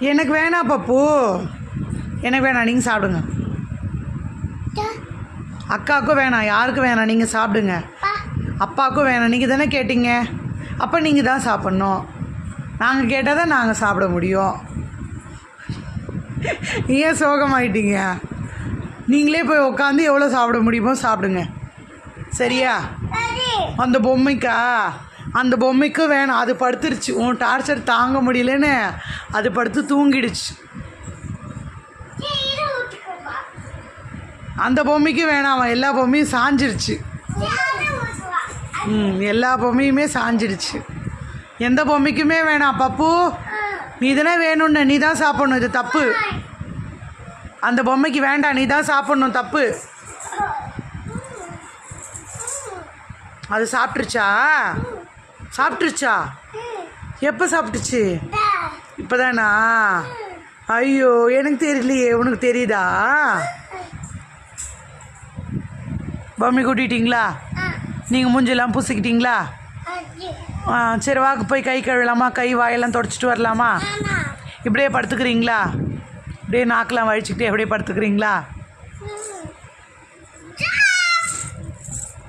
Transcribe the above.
எனக்கு வேணாம் பப்பு. எனக்கு வேணாம் நீங்கள் சாப்பிடுங்க. அக்காவுக்கும் வேணாம் யாருக்கும் வேணாம் நீங்கள் சாப்பிடுங்க. அப்பாவுக்கும் வேணாம் நீங்கள் தானே கேட்டீங்க? அப்போ நீங்கள் தான் சாப்பிட்ணும். நாங்கள் கேட்டால் தான் நாங்கள் சாப்பிட முடியும். ஏன் சோகமாயிட்டீங்க? நீங்களே போய் உட்காந்து எவ்வளோ சாப்பிட முடியுமோ சாப்பிடுங்க. சரியா? அந்த பொம்மைக்கா? அந்த பொம்மைக்கும் வேணாம். அது படுத்துருச்சு. உன் டார்ச்சர் தாங்க முடியலன்னு அது படுத்து தூங்கிடுச்சு. அந்த பொம்மைக்கும் வேணாம். அவன் எல்லா பொம்மையும் சாஞ்சிருச்சு. ம் எல்லா பொம்மையுமே சாஞ்சிடுச்சு எந்த பொம்மைக்குமே வேணாம் பப்பு. நீ தானே வேணும்னு. நீ தான் சாப்பிடணும். இது தப்பு. அந்த பொம்மைக்கு வேண்டாம். நீ தான் சாப்பிடணும். தப்பு. அது சாப்பிட்ருச்சா சாப்பிட்ருச்சா எப்போ சாப்பிட்டுச்சு? இப்போதானா? ஐயோ எனக்கு தெரியலையே. உனக்கு தெரியுதா? பொம்மை கூட்டிட்டீங்களா? நீங்கள் மூஞ்செல்லாம் பூசிக்கிட்டீங்களா? ஆ சரி வாக்கு போய் கை கழுவலாமா? கை வாயெல்லாம் தொடச்சிட்டு வரலாமா? இப்படியே படுத்துக்கிறீங்களா? இப்படியே நாக்கெல்லாம் வழிச்சுக்கிட்டே அப்படியே படுத்துக்கிறீங்களா?